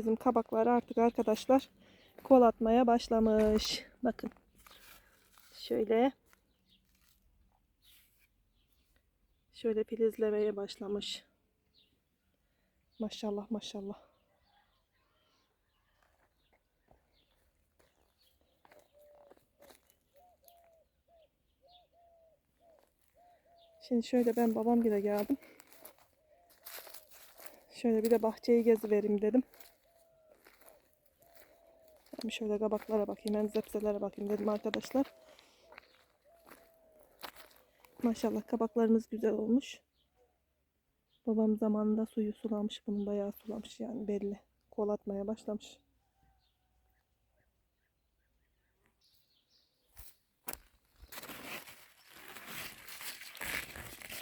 Bizim kabaklar artık arkadaşlar kol atmaya başlamış. Bakın. Şöyle. Şöyle filizlemeye başlamış. Maşallah maşallah. Şimdi şöyle ben babam bile geldim. Şöyle bir de bahçeyi gezivereyim dedim. Ben şöyle kabaklara bakayım, hem zepselere bakayım dedim arkadaşlar. Maşallah kabaklarımız güzel olmuş. Babam zamanında suyu sulamış. Bunun bayağı sulamış yani belli. Kol atmaya başlamış.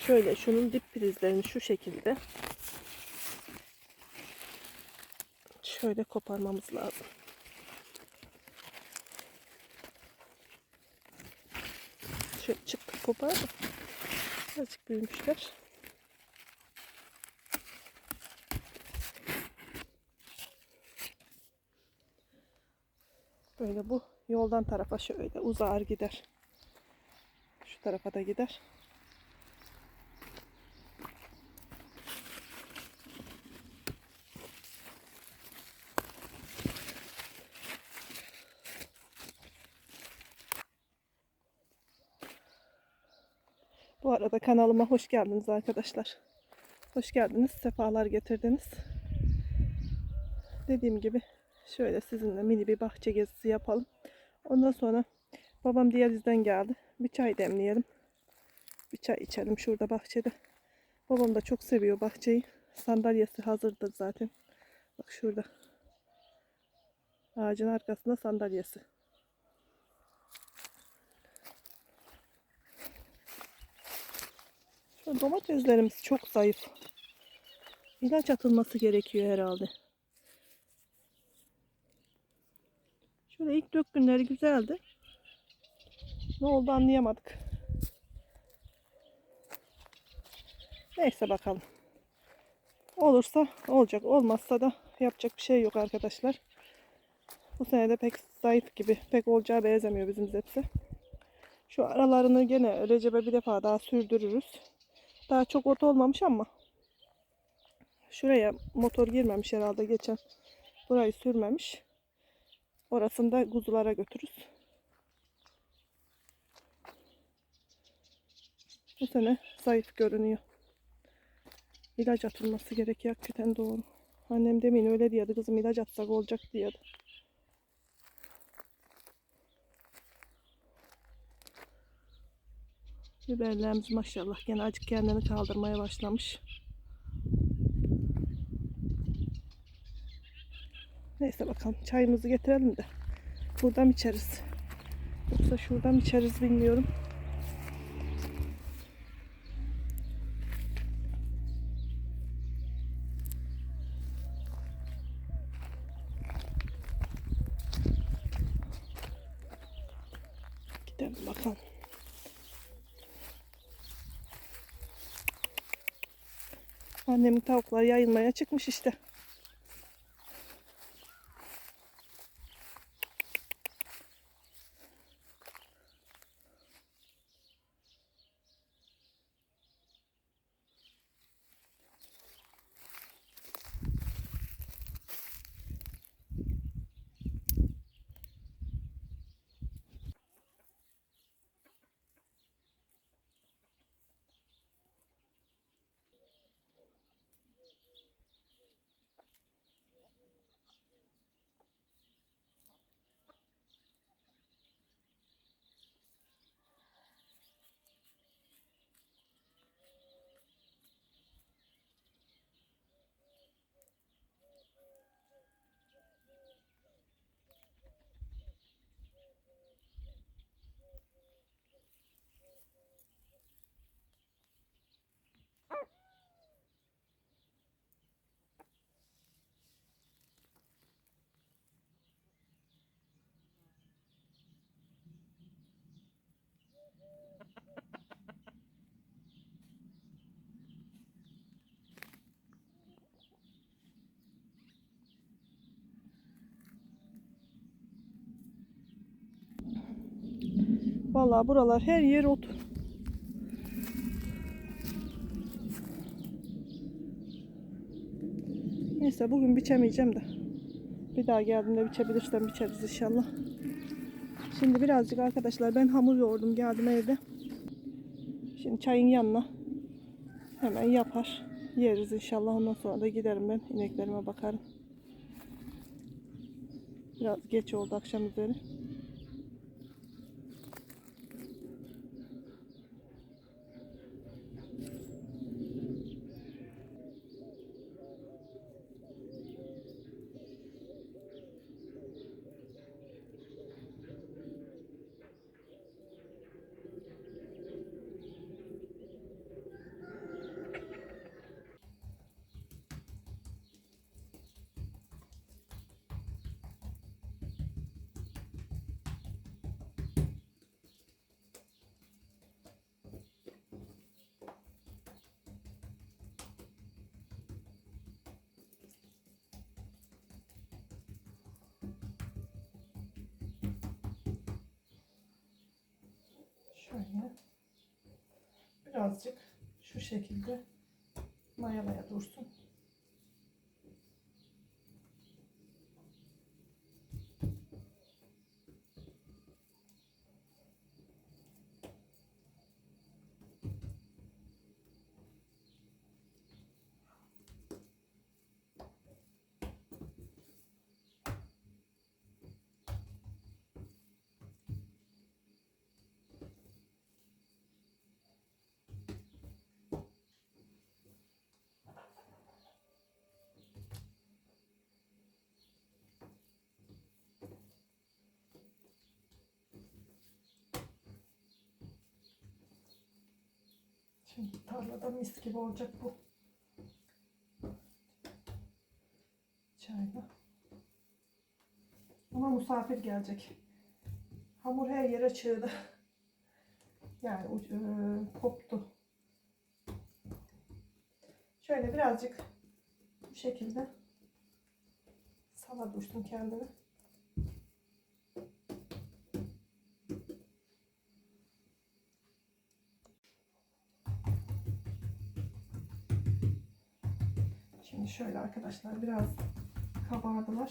Şöyle şunun dip prizlerini şu şekilde şöyle koparmamız lazım. Şöyle çıktı kopar da azıcık büyümüşler. Böyle bu yoldan tarafa şöyle uzar gider. Şu tarafa da gider. Bu arada kanalıma hoş geldiniz arkadaşlar. Hoş geldiniz, sefalar getirdiniz. Dediğim gibi şöyle sizinle mini bir bahçe gezisi yapalım. Ondan sonra babam diyalizden geldi. Bir çay demleyelim. Bir çay içelim şurada bahçede. Babam da çok seviyor bahçeyi. Sandalyesi hazırdır zaten. Bak şurada. Ağacın arkasında sandalyesi. Domateslerimiz çok zayıf. İlaç atılması gerekiyor herhalde. Şöyle ilk dök günleri güzeldi. Ne oldu anlayamadık. Neyse bakalım. Olursa olacak. Olmazsa da yapacak bir şey yok arkadaşlar. Bu sene de pek zayıf gibi. Pek olacağı benzemiyor bizim zepse. Şu aralarını gene Recep'e bir defa daha sürdürürüz. Daha çok ot olmamış ama şuraya motor girmemiş herhalde geçen. Burayı sürmemiş. Orasını da kuzulara götürürüz. Bu sene zayıf görünüyor. İlaç atılması gerekiyor hakikaten doğru. Annem demin öyle diyordu kızım ilaç atsak olacak diyordu. Biberlerimiz maşallah gene acık kendini kaldırmaya başlamış. Neyse bakalım çayımızı getirelim de buradan içeriz. Yoksa şuradan içeriz bilmiyorum. Gidelim bakalım. Annemin tavuklar yayılmaya çıkmış işte. Vallahi buralar her yer ot. Neyse bugün biçemeyeceğim de. Bir daha geldiğimde biçebilirsem biçeriz inşallah. Şimdi birazcık arkadaşlar ben hamur yoğurdum geldim evde. Şimdi çayın yanına hemen yapar. Yeriz inşallah. Ondan sonra da giderim ben ineklerime bakarım. Biraz geç oldu akşam üzeri. Şöyle birazcık şu şekilde mayalaya dursun. Şimdi tarlada mis gibi olacak bu. Çayla. Ama misafir gelecek. Hamur her yere çığdı. Yani eee, koptu. Şöyle birazcık bu şekilde sala dursun kendini. Şöyle arkadaşlar biraz kabardılar.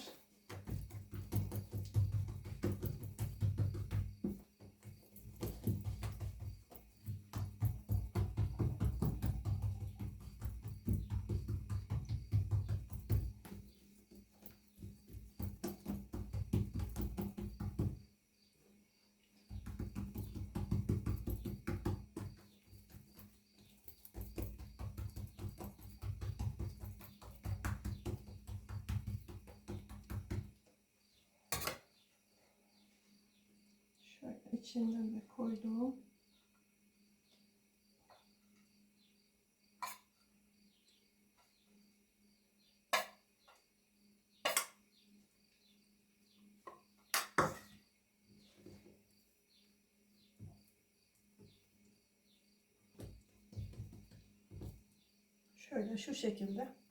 İçinden de koydum. Şöyle şu şekilde.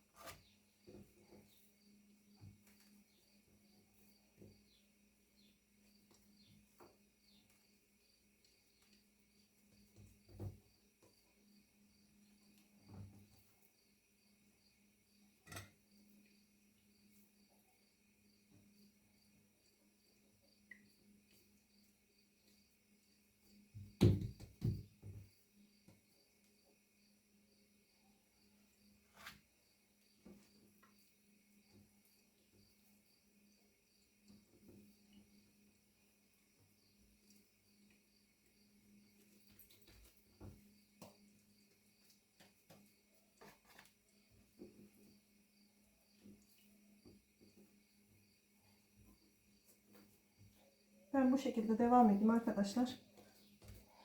Ben bu şekilde devam edeyim arkadaşlar.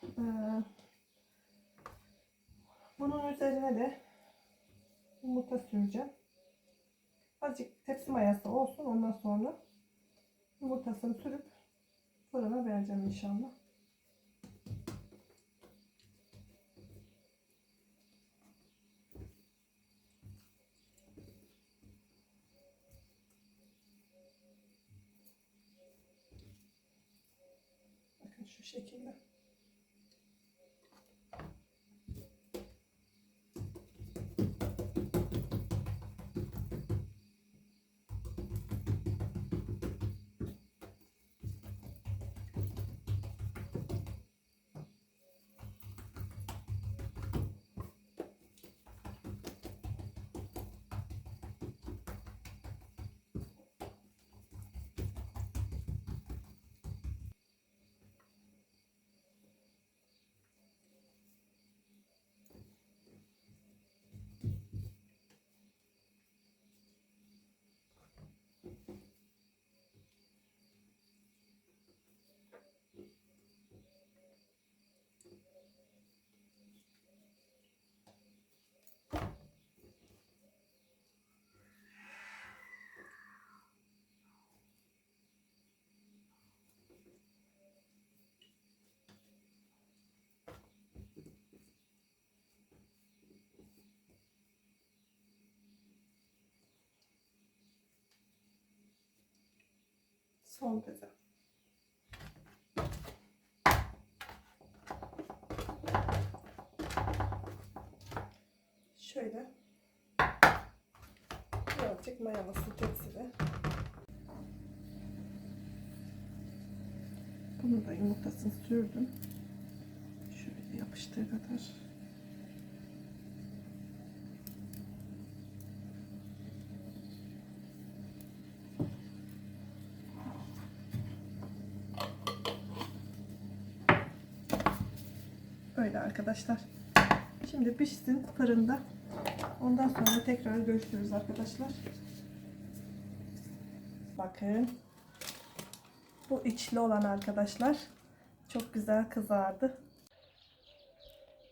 Ee, bunun üzerine de yumurta süreceğim. Azıcık tepsi mayası olsun ondan sonra yumurtasını sürüp fırına vereceğim inşallah. Son keze. Şöyle birazcık mayalası tepside. Bunu da yumurtasını sürdüm. Şöyle yapıştığı kadar. Böyle arkadaşlar. Şimdi pişsin fırında. Ondan sonra tekrar görüşürüz arkadaşlar. Bakın. Bu içli olan arkadaşlar. Çok güzel kızardı.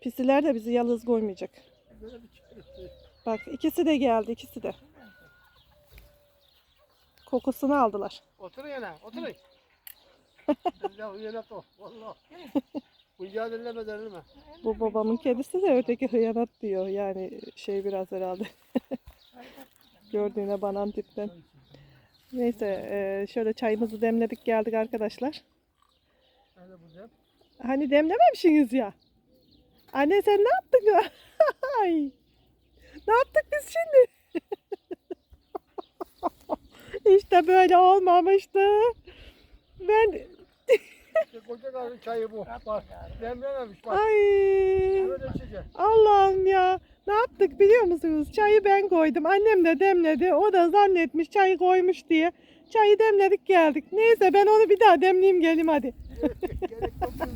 Pisiler de bizi yalnız koymayacak. Bak ikisi de geldi ikisi de. Kokusunu aldılar. Otur yana, otur. ya uyanat o, valla. Uyuyağı dinleme denilme. Bu babamın kedisi de öteki hıyanat diyor. Yani şey biraz herhalde. Gördüğüne banan tipten. Neyse e, şöyle çayımızı demledik geldik arkadaşlar. Hadi bu dem. Hani demlememişsiniz ya. Anne sen ne yaptın? Ay. Ne yaptık biz şimdi? işte böyle olmamıştı. Ben İşte koca karı çayı bu. Bak, demlememiş bak. ay Böyle içecek. Allah'ım ya. Ne yaptık biliyor musunuz? Çayı ben koydum. Annem de demledi. O da zannetmiş çayı koymuş diye. Çayı demledik geldik. Neyse ben onu bir daha demleyeyim geleyim hadi. Gerek yok.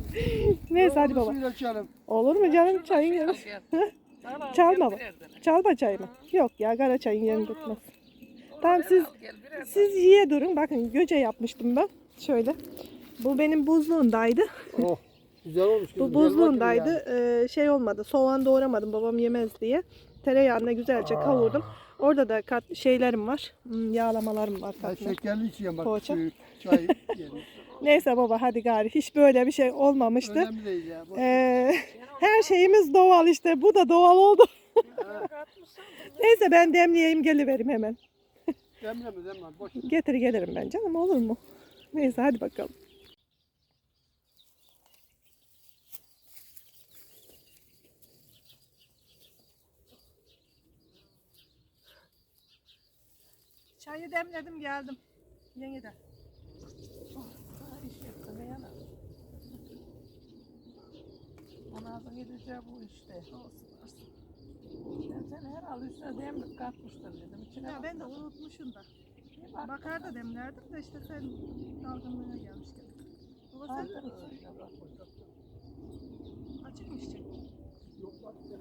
Neyse hadi baba. Suyla içelim. Olur mu canım çayın yanı? Çalma baba. Çalma çayımı. Yok ya kara çayın yerini tutmaz. Tamam siz siz yiye durun. Bakın göce yapmıştım ben. Şöyle. Bu benim buzluğundaydı. Oh, güzel olmuş. Bu buzluğundaydı. Ee, şey olmadı. Soğan doğramadım babam yemez diye. Tereyağına güzelce kavurdum. Orada da kat şeylerim var. Hmm, yağlamalarım var Ben şekerli içeyim bak. Poğaça. Suyu, çay. Neyse baba hadi gari. Hiç böyle bir şey olmamıştı. Önemli değil ya. boş ver. Ee, her şeyimiz doğal işte. Bu da doğal oldu. Neyse ben demleyeyim geliverim hemen. Demleme demle. Boş. Getir gelirim ben canım olur mu? Neyse hadi bakalım. Çayı demledim geldim. Yeniden. Anasını gideceği bu işte. Ben sen herhalde üstüne demlik katmıştır dedim. İçine Ya ben de unutmuşum da. bak. Bakar da demlerdim de işte sen dalgınlığına gelmişken. Baba sen de içine açık mı içecek? Yok bak yok.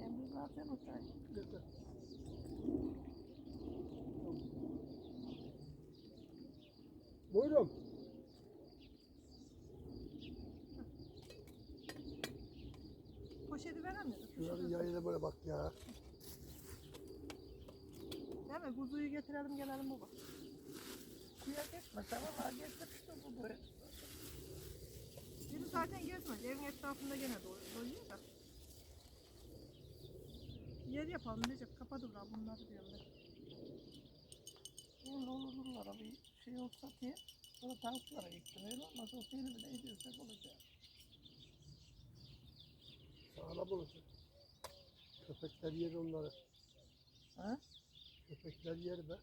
Demlik zaten o çay. Buyurun. Poşeti veremiyoruz. Şunların yayına böyle bak ya. Değil mi? Kuzuyu getirelim gelelim baba. Suya geçme tamam ha getir işte bu böyle. Biri zaten gezmez. Evin etrafında gene do- doyuyor da. Yer yapalım diyecek. Kapadılar bunları diyorum ben. Öyle olurlara bir şey olsa diye. Sonra tavuklara gittim. Öyle olmaz o filmi ne ediyorsak olacak. Sağlam olacak. Köpekler yer onları. Ha? Köpekler yer be.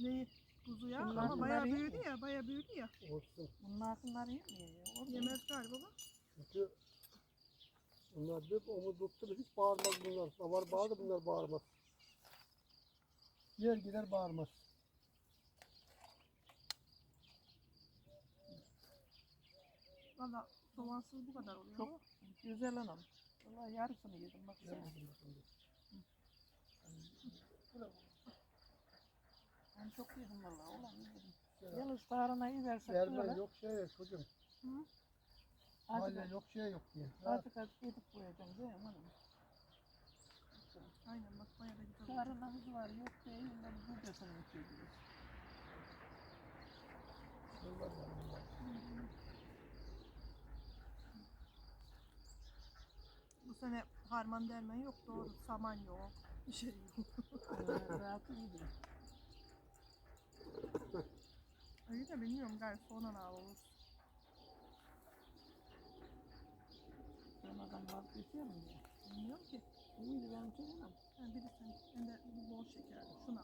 Neyi? Kuzu ya. Bunlar- Ama bayağı bunlar büyüdü ya. Bayağı büyüdü ya. Olsun. Bunun akınları yemiyor ya. Orada Yemez galiba baba. Çünkü bunlar bir omuz tuttu hiç bağırmaz bunlar. Davar bağırdı bunlar bağırmaz. Yer gider bağırmaz. Valla soğansız bu kadar oluyor. Çok güzel anam. Valla yarısını yedim bak. Şimdi. Ben çok yedim valla. Yedim. Yalnız tarhana iyi versek Yerden yok şey yok çocuğum. Azıcık Hala yok şey yok diye. Azıcık azıcık yedik koyacağım değil mi hanım? Aynen bak bayağı da güzel oldu. Tarhanamız var yok değil. Onları buradasını içiyoruz. bunlar var bunlar. Bu sene harman dermen yok doğru. Saman yok. Bir şey yok. Ee, Rahatı yedim. İyi de bilmiyorum gayet sonra ne olur. Sonradan vazgeçiyor mu diye. Bilmiyorum ki. İyiydi ben söylemem. Biri sen. Ben de bol şekerli. Şuna.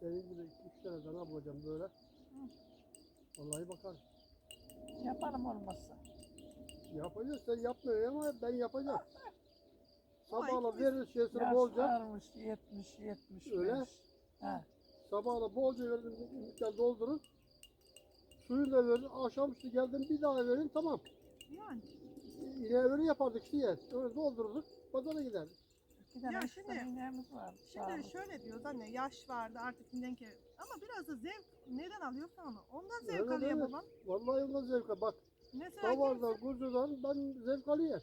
Senin gibi iki üç tane dana bulacağım böyle. Vallahi bakar. Yaparım olmazsa. Yapacağız sen yapmıyorsun ama ben yapacağım. Sabahla ikimiz- verir şeysini Yaş bolca. varmış 70 75. Öyle. Ha. Sabahla bolca verin miktar doldurun. Suyu da verin. Akşam üstü geldim bir daha verin tamam. Yani. Yine öyle yapardık işte yani. Öyle doldururduk. Pazara giderdik. Tane Ya şimdi- vardı. Şimdi sağlık. şöyle diyoruz anne yaş vardı artık mindenki ama biraz da zevk neden alıyorsa onu ondan zevk Evet, alıyor evet. babam. Vallahi ondan zevk al. Bak Mesela davardan, kimisi, kuzudan ben zevk alıyorum.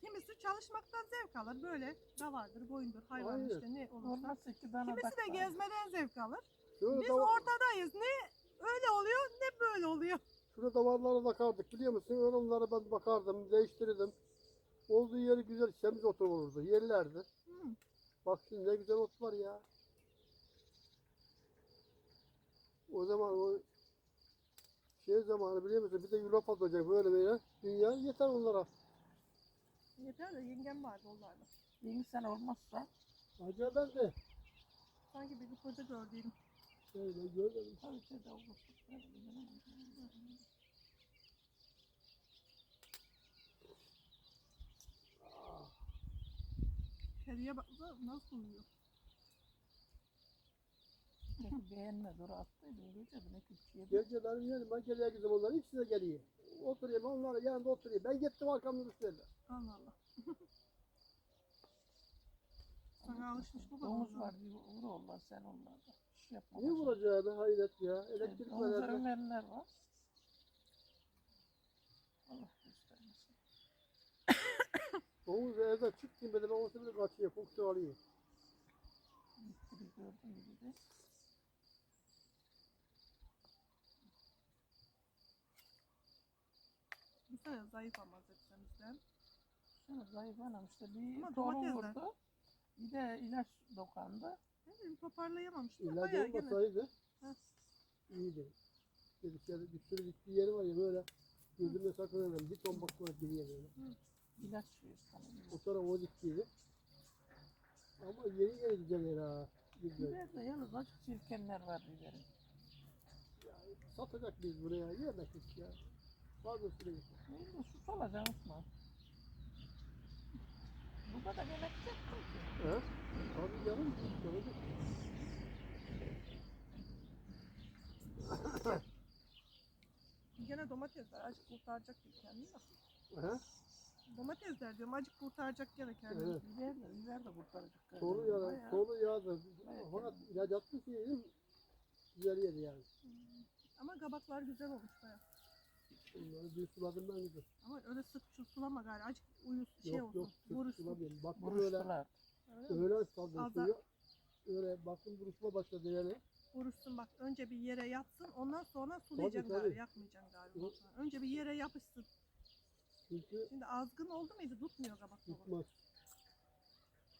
kimisi çalışmaktan zevk alır böyle davardır boyundur hayvan Aynen. işte ne olursa. Tane Kimisi de tak var. gezmeden zevk alır. Şöyle Biz dava- ortadayız ne öyle oluyor ne böyle oluyor. Şurada davarlara bakardık biliyor musun? Öyle onlara ben bakardım, değiştirirdim. Olduğu yeri güzel semiz otu olurdu, yerlerdi. Hı. Bak şimdi ne güzel ot var ya. O zaman o şey zamanı biliyor musun? Bir de yulaf atacak böyle böyle. Dünya yeter onlara. Yeter de yengem vardı onlarla. Yirmi sene olmazsa Acaba ben de Sanki bir kıpırdı gördüğüm. şöyle görmedim. tabii ki de olur. Kediye bak nasıl uyuyor. Peki beğenme dur attıydım gece de ne küçüğe Gece benim yanıma geliyor kızım onların ikisi de geliyor. Oturuyor onlar yanında oturuyor. Ben gittim arkamda üstlerine. Allah Allah. Sana alışmış bu Domuz babam. var bir vur onlar sen onlarda. İş yapma. Niye vuracağını hayret ya. Elektrik Domuzları verenler. verenler var. Allah göstermesin. Domuz evde çıktım dedim ama bile kaçıyor. Kokusu alıyor. Bir gördüm gibi de. Sene zayıf ama zepsemizden. Şöyle zayıf anam işte bir Ama torun domatesler- vurdu. Bir de ilaç dokandı. Ne bileyim toparlayamamıştım. İlaç Bayağı gene. olmasaydı Ha. iyiydi. Bir sürü, bir sürü gittiği yeri var ya böyle gözüme saklanırım. Bir ton bakma geriye böyle. İlaç sana. O sonra o diktiydi. Ama yeni yeni güzel yer ha. Güzel. Biber de yalnız açık çirkenler var biberin. Ya, satacak biz buraya. Yemek hiç ya. Fazla süre git. Neyse su salacağım Osman. Bu kadar yemek çektim ki. He? Canım. Gördük. Gene domatesler acık kurtaracak gibi kendini. de. He? Domatesler diyorum acık kurtaracak gene kendini. Evet. Biber de, biber de kurtaracak. Solu ya, Bayağı. solu yağdı. Evet. Fakat ilaç atmış yedim. Güzel yedi yani. Ama kabaklar güzel olmuş baya. Bunları bir ben güzel. Ama öyle sık şu sulama gari acık uyuz şey yok olsun. yok, sık Vuruşsun. sulamayayım. Baktım öyle, Buruştular. Öyle da- suyu. Öyle baktım buruşma başladı yani. Vuruşsun bak önce bir yere yatsın ondan sonra sulayacaksın gari yakmayacaksın gari. Yok. Önce bir yere yapışsın. Çünkü Şimdi azgın oldu muydu tutmuyor kabak tutmaz.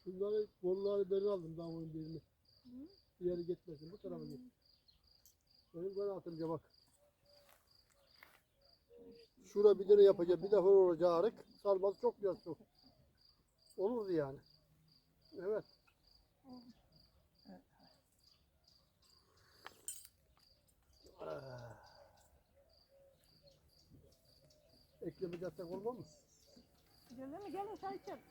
Bunları kolları ben aldım daha onun birini. Hı? Diğeri gitmesin bu tarafa git. Benim kanaatımca bak. Şura bir tane yapacak bir defa olacak arık. Sarması çok biraz çok. Olurdu yani. Evet. Evet. Ah. Eklemeyecek olmaz mı? Gelin mi gelin çay için.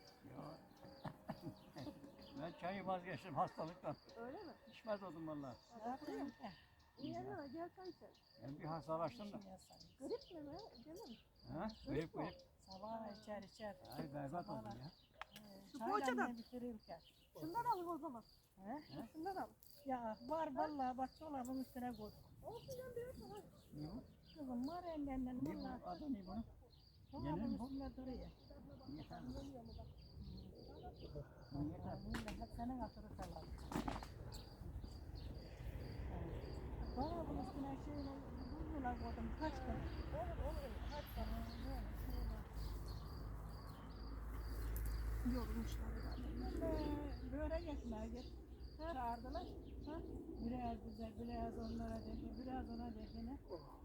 Ben çayı vazgeçtim hastalıktan. Öyle mi? İçmez oldum valla. Ne yapayım? Gel çay için. Ben bir hastalaştım da. Grip mi be? Gelin. Ha? Grip grip. Sabahına içer içer. Ay berbat oldum ya. Şu poğaçadan. bitirirken. Şundan alın o zaman. He? Şundan alın. Ya var vallahi bak dolabın üstüne koy. Olsun ya biraz daha. Ne bu? Kızım var elinden Ne bu? Adı ne bunun? Dolabın üstüne duruyor. Yeter. Yeter. bunun da senin hatırı kalan. Dolabın üstüne şeyle buzluğa koydum kaç gün. Olur olur. Hadi sana. Yorulmuşlar herhalde. Börek ekmeği getirdim. Çağırdılar. Biraz güzel, biraz onlara dedi, biraz ona dedi.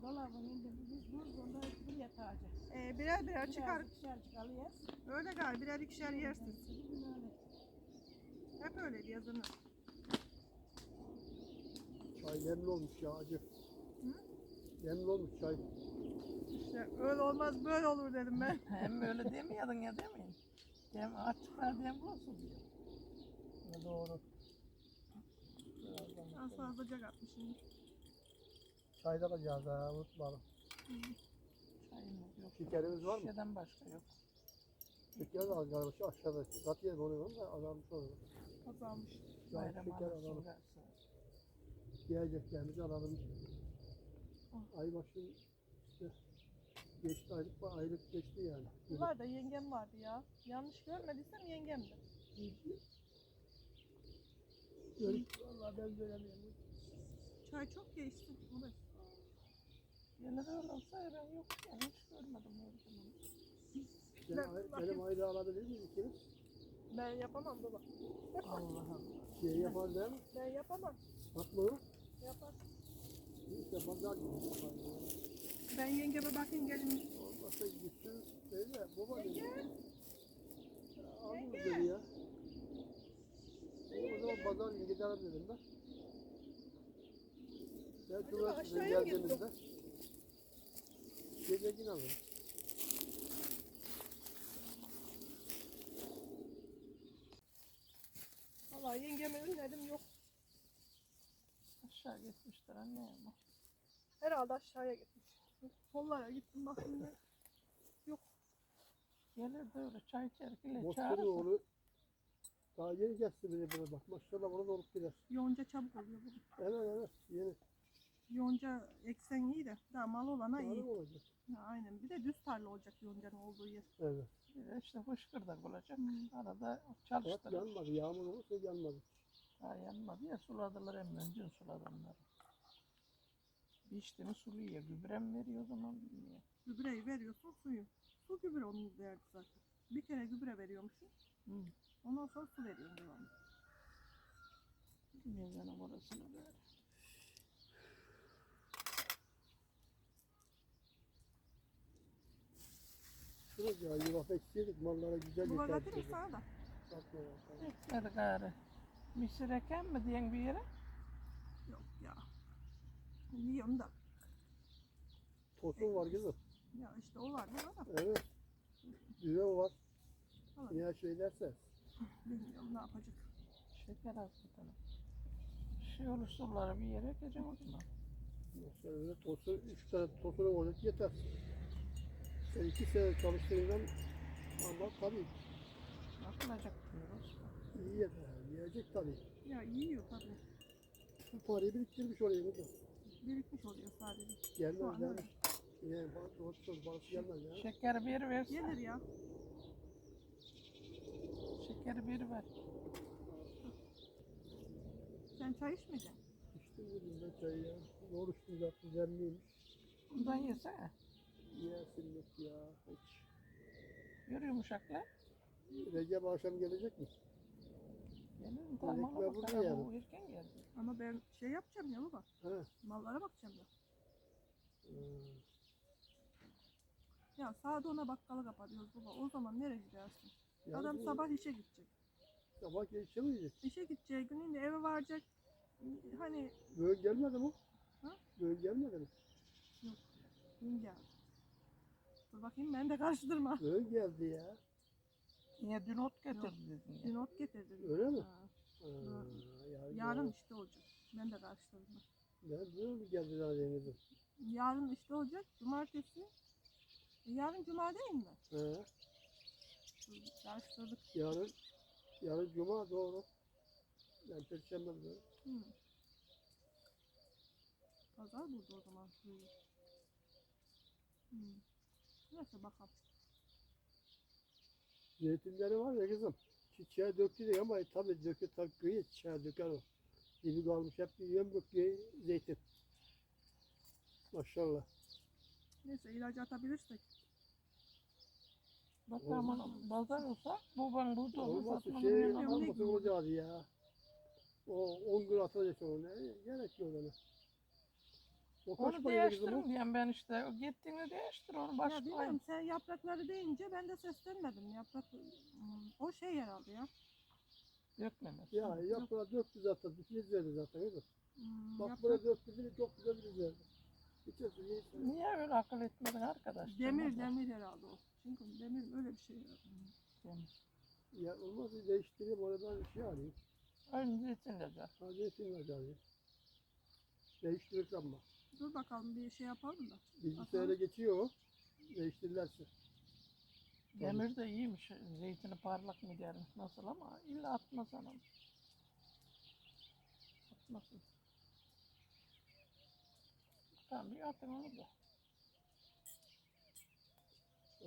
Dolabın indi, biz buzdolabında bir yatağacağız. Ee, birer birer çıkar. Dışarı alıyoruz. Öyle galiba birer ikişer. Böyle. Hep öyle yazını. Çay yemli olmuş ya acı. Yemli olmuş çay. İşte öyle olmaz böyle olur dedim ben. Hem öyle demiyordun ya demeyin. Dem açıklar dem olsun diyor. Ya doğru. Az fazlaca atmışım. Çayda kalacağız ha unutmayalım. Çayımız yok. Şekerimiz var mı? Şişeden başka yok. Şeker de az galiba şu aşağıda. Kat yerim onu da azalmış olur. Azalmış. Ya Bayram şeker arası alalım. gelsin. Yiyeceklerimizi alalım. Ay başı işte geçti aylık var aylık geçti yani. Bunlar da yengem vardı ya. Yanlış görmediysem yengemdi. Görüş valla ben göremiyorum. Çay çok geçti. De öyle olsa ben yok yani hiç görmedim öyle zaman. Benim, benim ayda alabilir miyiz ikimiz? Ben yapamam baba. Allah Allah. Şey yapar değil mi? Ben yapamam. Atma mı? Ben yengeme bakayım gelin. Olmazsa gitsin. Öyle baba dedi. Aldım dedi ya. O zaman pazar günü gidelim dedim ben. Ben cumartesi geldiğimizde gece yine alırım. Valla yengemi ünledim yok. Aşağı gitmiştir anne ama. Herhalde aşağıya gitmiş. Kollara gittim bakayım ben. Gelir de öyle çay içerken Bozkır'ın çağırırsa. oğlu daha yeni geçti bile buna bak. Maşallah buna da olup gider. Yonca çabuk oluyor bu. Evet evet yeni. Yonca eksen iyi de daha mal olana iyi. mu olacak? Ha, aynen. Bir de düz tarla olacak yoncanın olduğu yer. Evet. Bir de işte fışkırdak olacak. Arada Bak çalıştırır. yanmadı. Yağmur olursa yanmadı. Daha yanmadı ya suladılar hem öncün suladı onları. Biçti mi suluyor. Gübre mi veriyor o zaman bilmiyor. Gübreyi veriyorsun suyu. Su gübre onun derdi zaten. Bir kere gübre veriyormuşsun. Hı. Ondan sonra su veriyorsun devamlı. Bilmiyorum canım orasını böyle. Şurada ya yulaf eksiydik mallara güzel Buna yeter. getirir sana da. Ekmedi gari. Misir eken mi diyen bir yere? Yok ya. Yiyorum da. Tosun var kızım. Ya işte o var burada da. Evet. Düve var. Tamam. Ya şey derse. Bilmiyorum ne yapacak. Şeker az bir tane. Şey olur suları bir yere ekeceğim o zaman. Mesela öyle tosun, üç tane tosunun olacak yeter. Sen iki sene çalıştığından ama tabii Yapılacak diyoruz. iyi yeter. Yiyecek tabii. Ya yiyor tabii. Bu parayı biriktirmiş oraya kızım. Birikmiş oluyor sadece. Şu Gelmez an öyle. Yani bana tosun parası gelmez ya. Şekeri bir versin. Gelir ya. Şekeri bir ver. Sen çay içmeyeceksin. İçtim dedim ben çayı ya. Oruçtum zaten zemliymiş. Bundan yesene. Yesin yok ya. Hiç. Görüyor uşaklar. Recep akşam gelecek mi? Ekmeği ama burada sana yani. bu erken geldi. Ama ben şey yapacağım ya baba. Ha. Mallara bakacağım ya. Hmm. Ya saat ona bakkalı kapatıyoruz baba. O zaman nereye gidersin? Yani Adam bu sabah işe gidecek. Sabah geçe mi yiyecek? İşe gideceği gün yine eve varacak. Hani Böyle gelmedi mi? Ha? Böyle gelmedi mi? gün geldi. Dur bakayım ben de karıştırma. Böyle geldi ya. Niye dün ot getirdi dedin ya. Bir not getirdi. Öyle mi? Ha, Ha, yarın, Yarın işte olacak. Ben de karıştırdım. Ben böyle mi geldi daha denizim? Yarın işte olacak. Cumartesi. E, yarın cuma değil mi? Ha. Dur, Karıştırdık. Yarın, yarın cuma doğru. Ben perşembe. Hı. Pazar burada o zaman. Hı. Hı. Neyse bakalım. Zeytinleri var ya kızım. Çiçeğe döktü diye ama tabii dökü takıyı çiçeğe döker o. Dibi kalmış hep yiyen böküyor zeytin. Maşallah. Neyse ilacı atabilirsek. Bakalım pazar olsa baban burada olur. Olmazsa şey gibi? olacaktı ya. O 10 gün atacak onu. Ne gerek yok ona. O Onu değiştirin diyorum ben işte. O gittiğini değiştir onu Ya başka. bilmiyorum sen yaprakları deyince ben de seslenmedim. Yaprak Hmm, o şey herhalde ya. Dökmemesi. Ya yaprağı döktü zaten. Bir filiz verdi zaten. değil mi? Hmm, Bak yaprak- buraya döktü filiz çok güzel filiz verdi. İçerisi. Niye öyle akıl etmedin arkadaş? demir Demir. demir herhalde o. Çünkü demir öyle bir şey. Demir. Ya olmaz bir değiştireyim oradan bir şey alayım. Önce içinde de. Hadi etin alayım. Değiştirirse ama. Dur bakalım bir şey yapalım da. Bilgisayara geçiyor o. Değiştirirlerse. Demir de iyiymiş. Zeytini parlak mı dermiş nasıl ama illa atmaz anam. Atmasın. Tamam bir atın onu da.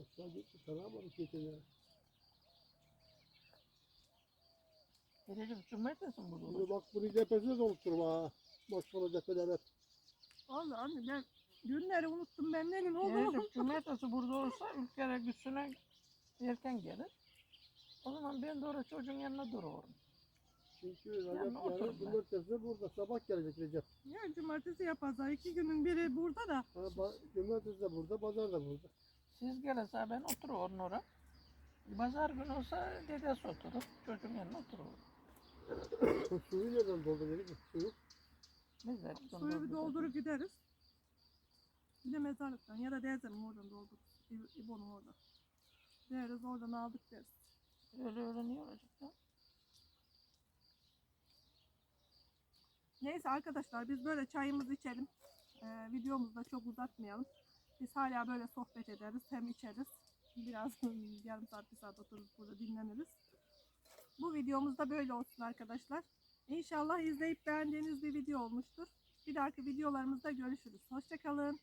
Aşağı gitti. Sana mı geçenler? Gelecek cumartesi mi burada Şimdi olacak? bak bunu de oluşturma ha. Boş bana tepeler hep. Allah anne ben günleri unuttum ben ne gün oldu. Gelecek cumartesi burada olursa ülkere güçsüne erken gelir. O zaman ben de orada çocuğun yanına dururum. Çünkü Yani Recep yarın be. cumartesi burada sabah gelecek Recep. Ya cumartesi ya pazar iki günün biri burada da. Ha, ba- cumartesi de burada, pazar da burada. Siz gelirse ben otururum oraya. Pazar günü olsa dedesi oturur. Çocuğun yanına oturur. Suyu nereden dolduruyor? Suyu. De Suyu bir doldurup gideriz. Bir de mezarlıktan ya da teyzemin oradan doldururuz. İ- İbo'nun orada. Deriz oradan aldık deriz. Öyle olacak ya? Neyse arkadaşlar biz böyle çayımızı içelim. Ee, videomuzu da çok uzatmayalım. Biz hala böyle sohbet ederiz hem içeriz. Biraz yarım saat bir saat otururuz burada dinleniriz. Bu videomuz da böyle olsun arkadaşlar. İnşallah izleyip beğendiğiniz bir video olmuştur. Bir dahaki videolarımızda görüşürüz. Hoşçakalın.